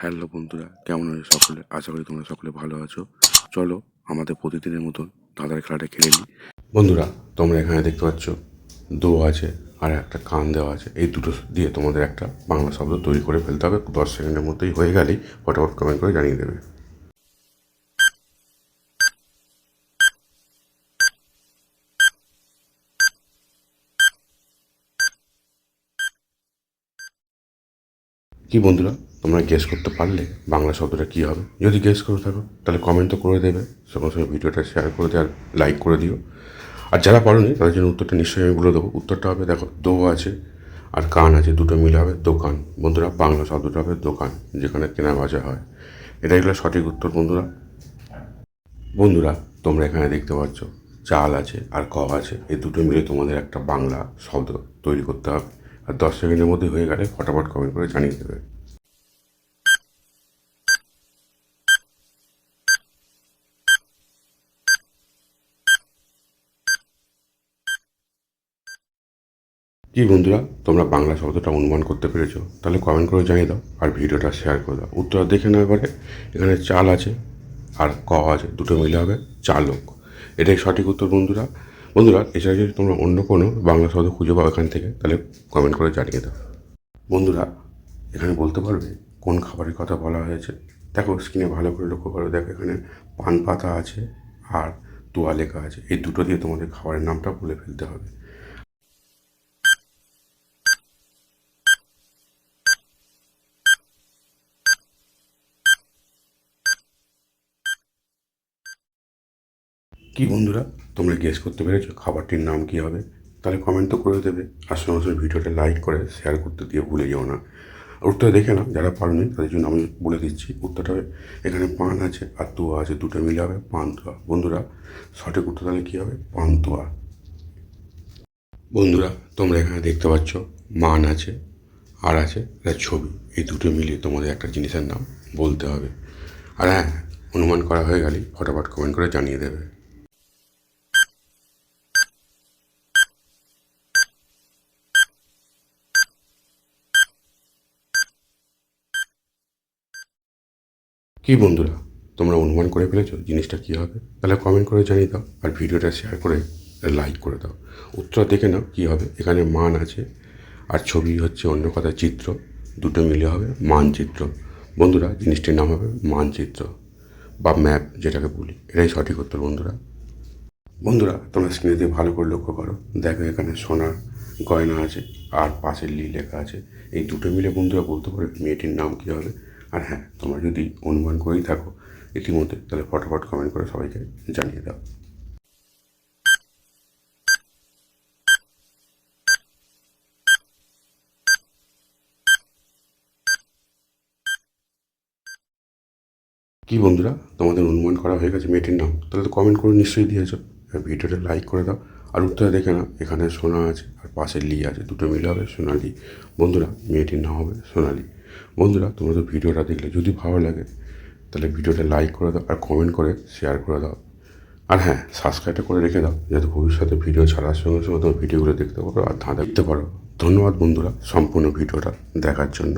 Hello বন্ধুরা, কেমন আছো সকলে? আশা করি তোমরা সকলে ভালো আছো। চলো আমাদের প্রতিদিনের মতন ধাঁধার খেলাটা খেলে নিই বন্ধুরা, তোমরা এখানে দেখতে পাচ্ছ, দো আছে আর একটা কান দেওয়া আছে। এই দুটো দিয়ে তোমাদের একটা বাংলা শব্দ তৈরি করে ফেলতে হবে। দশ সেকেন্ডের মধ্যেই হয়ে গেলেই ফটাফট কমেন্ট করে জানিয়ে দেবে। কি বন্ধুরা? তোমরা গেস করতে পারলে বাংলা শব্দটা কী হবে। যদি গেস করে থাকো, তাহলে কমেন্ট তো করে দেবে, সঙ্গে সঙ্গে ভিডিওটা শেয়ার করে দিয়ে আর লাইক করে দিও। আর যারা পারোনি, তাদের জন্য উত্তরটা নিশ্চয়ই আমি বলে দেবো। উত্তরটা হবে, দেখো, দো আছে আর কান আছে, দুটো মিলে হবে দোকান। বন্ধুরা, বাংলা শব্দটা হবে দোকান, যেখানে কেনা বাজা হয়। এটাই হলো সঠিক উত্তর, বন্ধুরা। বন্ধুরা, তোমরা এখানে দেখতে পাচ্ছ, চাল আছে আর ক আছে। এই দুটো মিলে তোমাদের একটা বাংলা শব্দ তৈরি করতে হবে। আর দশ সেকেন্ডের মধ্যে হয়ে গেলে ফটাফট কমেন্ট করে জানিয়ে দেবে। কি বন্ধুরা, তোমরা বাংলা শব্দটা অনুমান করতে পেরেছ? তাহলে কমেন্ট করে জানিয়ে দাও আর ভিডিওটা শেয়ার করে দাও। উত্তর দেখে নেওয়ার পরে এখানে চাল আছে আর ক আছে, দুটো মিলে হবে চালক এটাই সঠিক উত্তর বন্ধুরা। বন্ধুরা, এছাড়া যদি তোমরা অন্য কোনো বাংলা শব্দ খুঁজে পাও এখান থেকে, তাহলে কমেন্ট করে জানিয়ে দাও। বন্ধুরা, এখানে বলতে পারবে কোন খাবারের কথা বলা হয়েছে? দেখো স্ক্রিনে ভালো করে লক্ষ্য করো। দেখো, এখানে পান পাতা আছে আর তোয়া লেখা আছে। এই দুটো দিয়ে তোমাদের খাবারের নামটা বলে ফেলতে হবে। কি? বন্ধুরা, তোমরা গেস করতে পেরেছ খাবারটির নাম কি হবে? তাহলে কমেন্ট তো করে দেবে। আর সঙ্গে সঙ্গে ভিডিওটা লাইক করে শেয়ার করতে দিয়ে ভুলে যেও না। উত্তর দেখে না যারা পারোনি তাদের জন্য আমি বলে দিচ্ছি, উত্তরটা এখানে পান আছে, আর তোয়া আছে, দুটো মিলে হবে পান তোয়া। বন্ধুরা, সঠিক উত্তর তাহলে কী হবে? পান তোয়া। বন্ধুরা, তোমরা এখানে দেখতে পাচ্ছ, মান আছে, আর আছে একটা ছবি। এই দুটো মিলিয়ে তোমাদের একটা জিনিসের নাম বলতে হবে। আর হ্যাঁ অনুমান করা হয়ে গেলেই ফটাফট কমেন্ট করে জানিয়ে দেবে। কি বন্ধুরা, তোমরা অনুমান করে ফেলেছো জিনিসটা কী হবে? তাহলে কমেন্ট করে জানিয়ে দাও আর ভিডিওটা শেয়ার করে লাইক করে দাও। উত্তর দেখে নাও কী হবে। এখানে মান আছে আর ছবি হচ্ছে অন্য কথা, চিত্র। দুটো মিলে হবে মানচিত্র। বন্ধুরা, জিনিসটির নাম হবে মানচিত্র বা ম্যাপ যেটাকে বলি। এটাই সঠিক উত্তর বন্ধুরা। বন্ধুরা, তোমরা স্ক্রিনে দিয়ে ভালো করে লক্ষ্য করো। দেখো এখানে সোনার গয়না আছে আর পাশের লি লেখা আছে। এই দুটো মিলে বন্ধুরা বলতে পারে মেয়েটির নাম কী হবে। আর হ্যাঁ তোমরা যদি অনুমান করেই থাকো ইতিমধ্যে, তাহলে ফটাফট কমেন্ট করে সবাইকে জানিয়ে দাও। কি বন্ধুরা, তোমাদের অনুমান করা হয়ে গেছে মেয়েটির নাম? তাহলে তো কমেন্ট করে নিশ্চয়ই দিয়েছ। ভিডিওটা লাইক করে দাও। আর উত্তরে দেখে না এখানে সোনা আছে, আর পাশে লি আছে, দুটো মিলে হবে সোনালি। বন্ধুরা, মেয়েটির নাম হবে সোনালি। বন্ধুরা, তোমরা তো ভিডিওটা দেখলে যদি ভালো লাগে, তাহলে ভিডিওটা লাইক করে দাও আর কমেন্ট করে শেয়ার করে দাও। আর হ্যাঁ সাবস্ক্রাইবটা করে রেখে দাও, যাতে ভবিষ্যতে ভিডিও ছাড়ার সঙ্গে সঙ্গে তোমার ভিডিওগুলো দেখতে পারো আর ধাঁধা দেখতে পারো। ধন্যবাদ বন্ধুরা, সম্পূর্ণ ভিডিওটা দেখার জন্য।